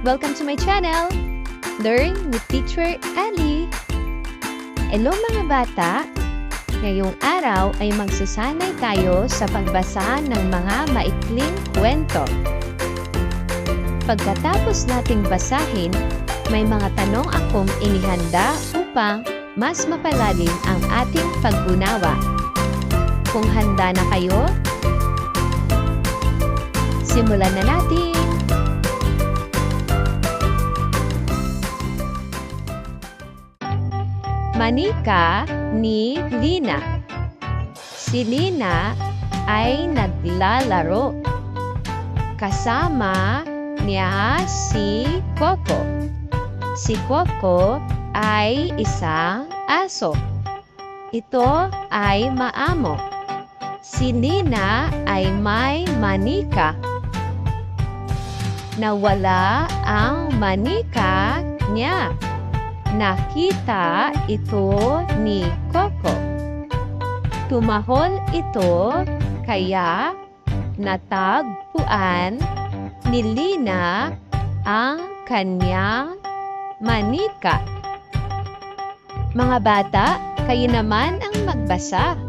Welcome to my channel! Learn with Teacher Ali! Hello mga bata! Ngayong araw ay magsasanay tayo sa pagbasa ng mga maikling kwento. Pagkatapos nating basahin, may mga tanong akong inihanda upang mas mapalalim ang ating paggunawa. Kung handa na kayo, simulan na natin! Manika ni Lina Si Lina ay naglalaro. Kasama niya si Coco. Si Coco ay isang aso. Ito ay maamo. Si Lina ay may manika. Nawala ang manika niya. Nakita ito ni Coco. Tumahol ito kaya natagpuan ni Lina ang kanyang manika. Mga bata, kayo naman ang magbasa.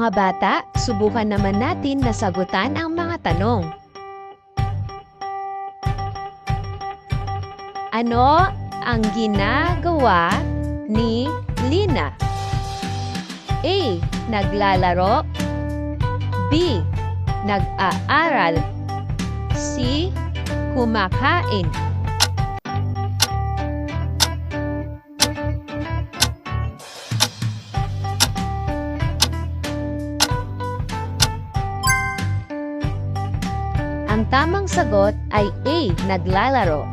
Mga bata, subukan naman natin na sagutan ang mga tanong. Ano ang ginagawa ni Lina? A. Naglalaro B. Nag-aaral C. Kumakain Ang tamang sagot ay A. Naglalaro.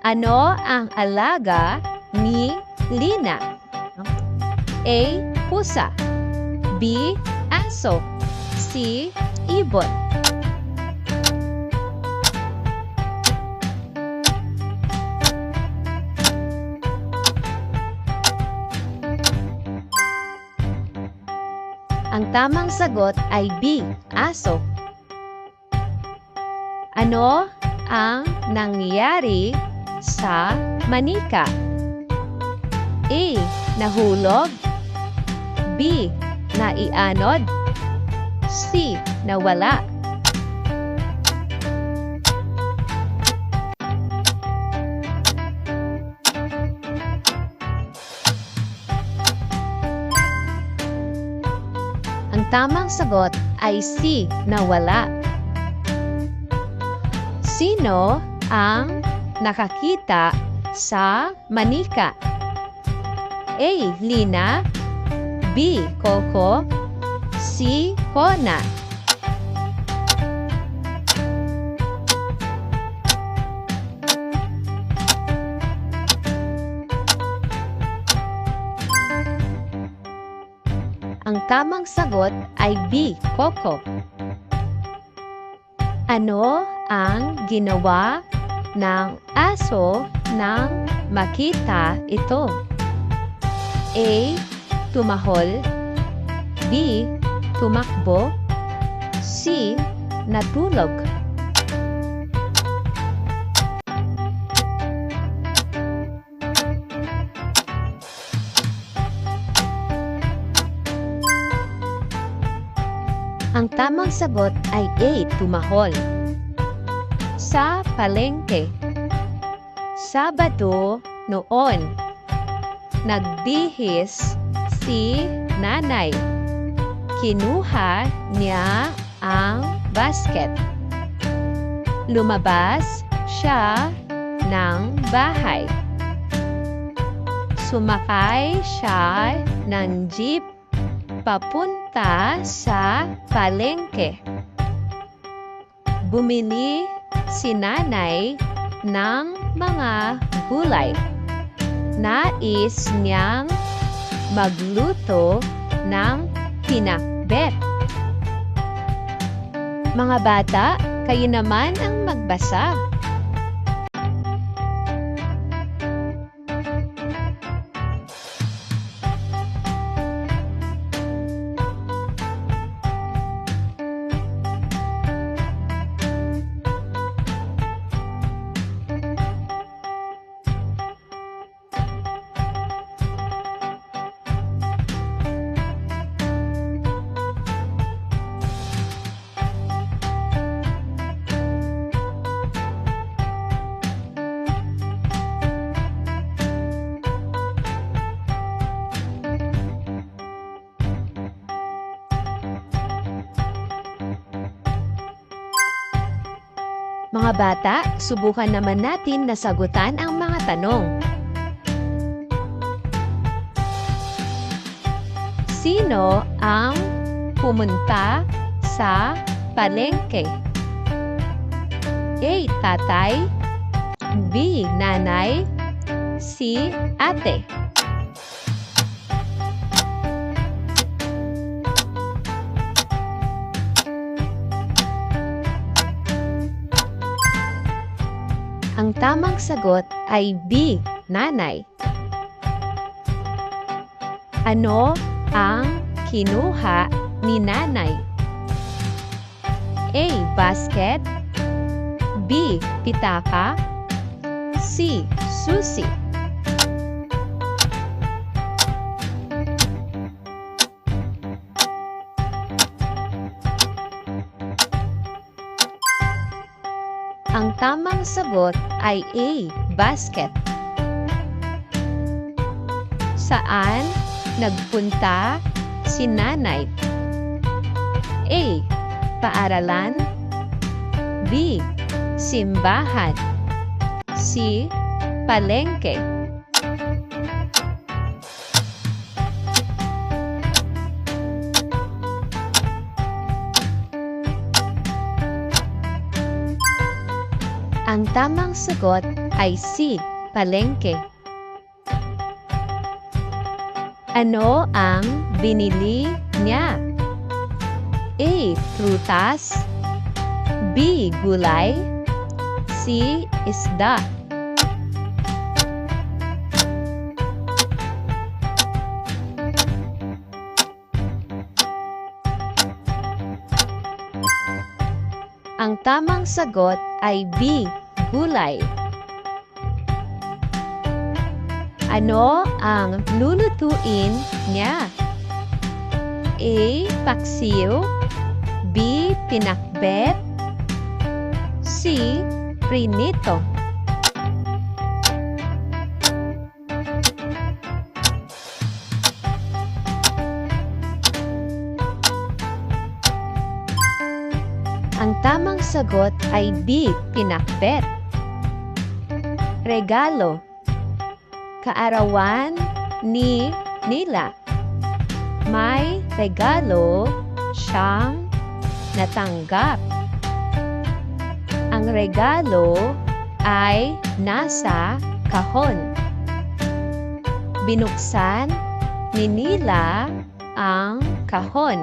Ano ang alaga ni Lina? A. Pusa B. Aso C. Ibon Ang tamang sagot ay B. Aso ano ang nangyari sa manika? A. Nahulog B. Naianod C. Nawala Ang tamang sagot ay C. Nawala Sino ang nakakita sa manika? A. Lina B. Coco C. Kona Ang tamang sagot ay B. Coco. Ano ang ginawa ng aso nang makita ito? A. Tumahol B. Tumakbo C. Natulog Ang tamang sagot ay A. Tumahol sa palengke. Sabado noon, nagbihis si nanay. Kinuha niya ang basket. Lumabas siya ng bahay. Sumakay siya ng jeep papunta sa palengke. Bumili si nanay ng mga gulay. Nais niyang magluto ng pinakbet. Mga bata, kayo naman ang magbasa. Mga bata, subukan naman natin na sagutan ang mga tanong. Sino ang pumunta sa palengke? A. Tatay B. Nanay C. Ate tamang sagot ay B. Nanay. Ano ang kinuha ni nanay? A. Basket B. Pitaka C. Susi Ang tamang sagot ay A. Basket. Saan nagpunta si nanay? A. Paaralan B. Simbahan C. Palengke Ang tamang sagot ay C. Palengke. Ano ang binili niya? A. Prutas B. Gulay C. Isda Ang tamang sagot ay B. Gulay. Ano ang lulutuin niya? A. Paksiw B. Pinakbet C. Prinito sagot ay B. Pinakbet. Regalo. Kaarawan ni Nila. May regalo siyang natanggap. Ang regalo ay nasa kahon. Binuksan ni Nila ang kahon.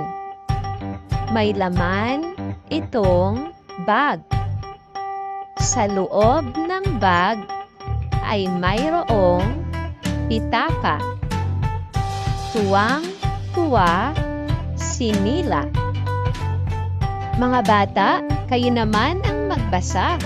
May laman itong bag. Sa loob ng bag ay mayroong pitaka. Tuwang-tuwa si Nila. Mga bata, kayo naman ang magbasa.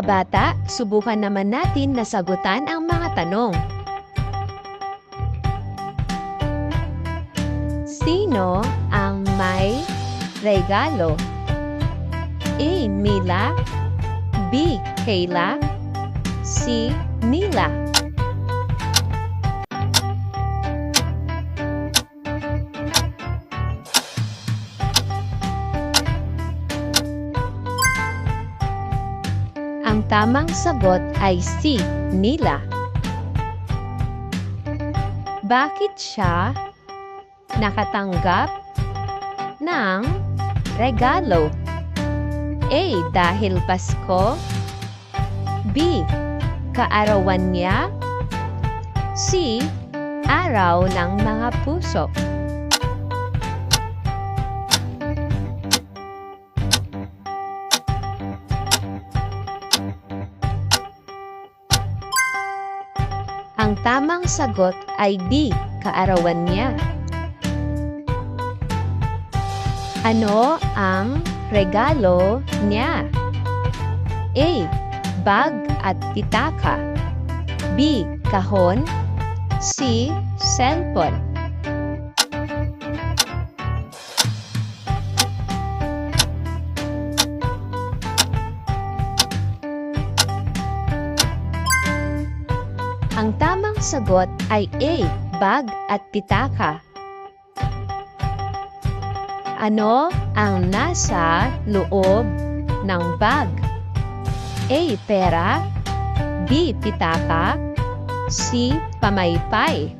Mga bata, subukan naman natin na sagutan ang mga tanong. Sino ang may regalo? A. Mila B. Kayla C. Nila tamang sagot ay C. Nila. Bakit siya nakatanggap ng regalo? A. Dahil Pasko B. Kaarawan niya C. Araw ng mga puso tamang sagot ay B. Kaarawan niya. Ano ang regalo niya? A. Bag at pitaka B. Kahon C. Cellphone sagot ay A. Bag at pitaka Ano ang nasa loob ng bag? A. Pera B. Pitaka C. Pamaypay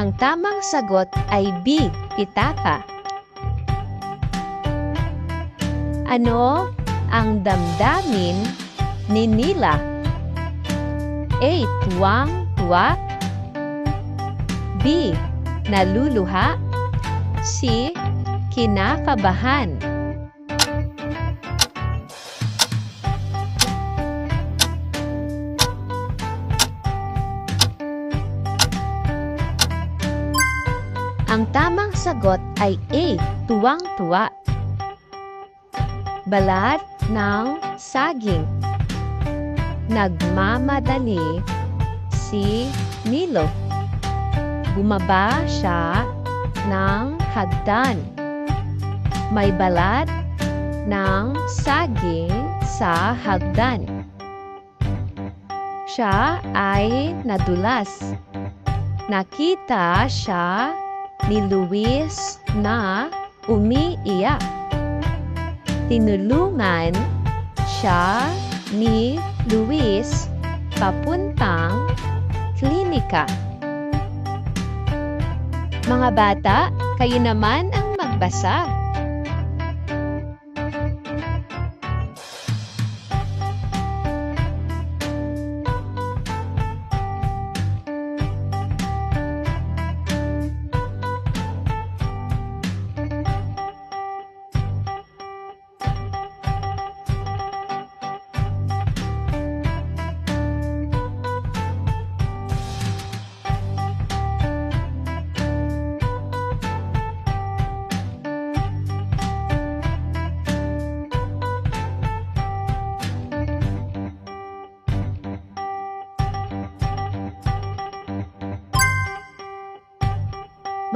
Ang tamang sagot ay B. Pitaka Ano ang damdamin ni Nila? A. Tuwang-tuwa B. Naluluha C. Kinakabahan Ang tamang sagot ay A. Tuwang-tuwa Balat ng saging Nagmamadali si Nilo Bumaba siya ng hagdan. May balat ng saging sa hagdan. Siya ay nadulas. Nakita siya ni Luis na umiiyak. Tinulungan siya ni Luis papuntang klinika. Mga bata, kayo naman ang magbasa.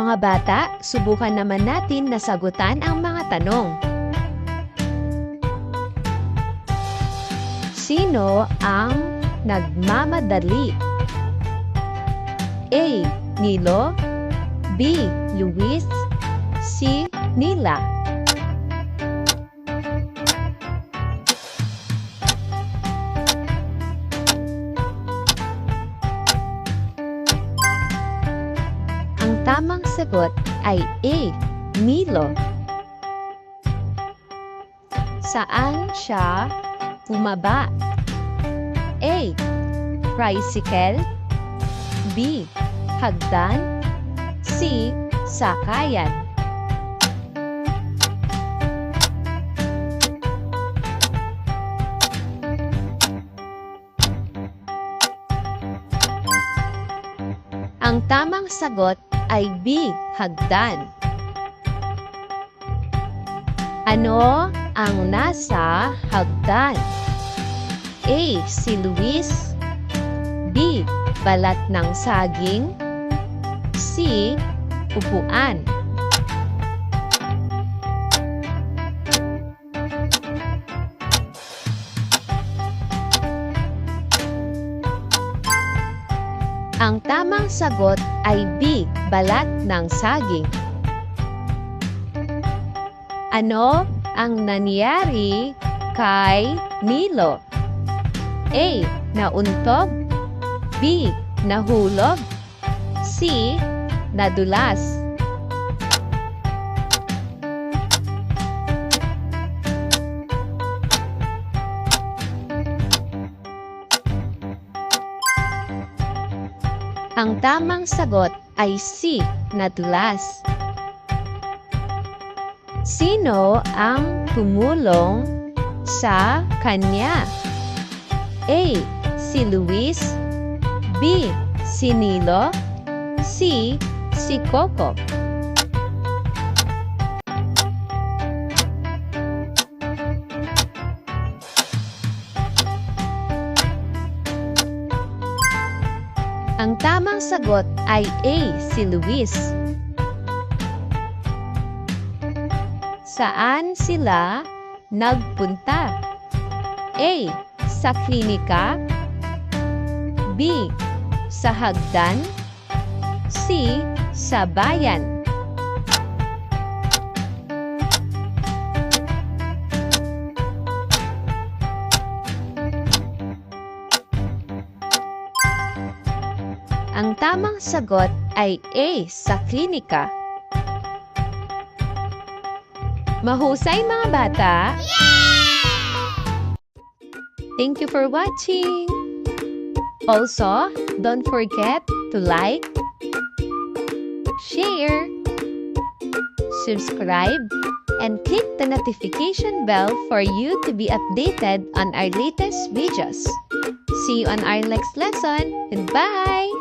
Mga bata, subukan naman natin na sagutan ang mga tanong. Sino ang nagmamadali? A. Nilo B. Luis C. Nila ay A. Milo. Saan siya bumaba? A. Tricycle B. Hagdan C. Sakayan Ang tamang sagot ay. Hagdan. Ano ang nasa hagdan? A. Si Luis B. Balat ng saging C. Upuan Ang tamang sagot ay B. Balat ng saging. Ano ang nangyari kay Milo? A. Nauntog B. Nahulog C. Nadulas Ang tamang sagot ay C. Nadulas. Sino ang tumulong sa kanya? A. Si Luis B. Si Nilo C. Si Coco Ang tamang sagot ay A. Si Luis. Saan sila nagpunta? A. Sa klinika B. Sa hagdan C. Sa bayan Ang tamang sagot ay A. Sa klinika. Mahusay mga bata! Thank you for watching! Also, don't forget to like, share, subscribe, and click the notification bell for you to be updated on our latest videos. See you on our next lesson. Goodbye!